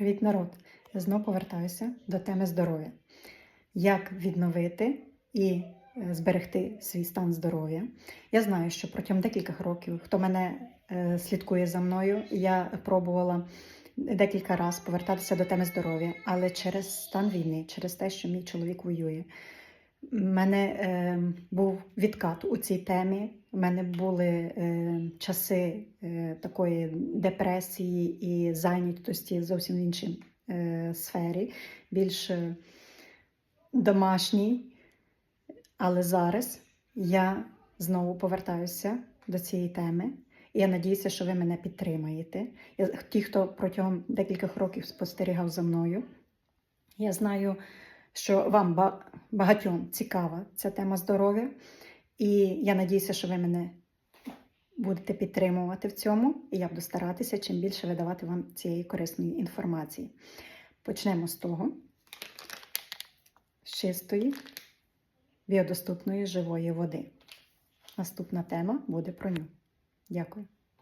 Привіт, народ! Знову повертаюся до теми здоров'я. Як відновити і е, зберегти свій стан здоров'я? Я знаю, що протягом декількох років, хто мене е, слідкує за мною, я пробувала декілька разів повертатися до теми здоров'я, але через стан війни, через те, що мій чоловік воює, в мене е, був відкат у цій темі. У мене були е, часи е, такої депресії і зайнятості зовсім в іншій е, сфері, більш е, домашній. Але зараз я знову повертаюся до цієї теми. І я надіюся, що ви мене підтримаєте. Я, ті, хто протягом декількох років спостерігав за мною, я знаю, що вам багатьом цікава ця тема здоров'я. І я надіюся, що ви мене будете підтримувати в цьому, і я буду старатися чим більше видавати вам цієї корисної інформації. Почнемо з того, з чистої, біодоступної живої води. Наступна тема буде про ню. Дякую.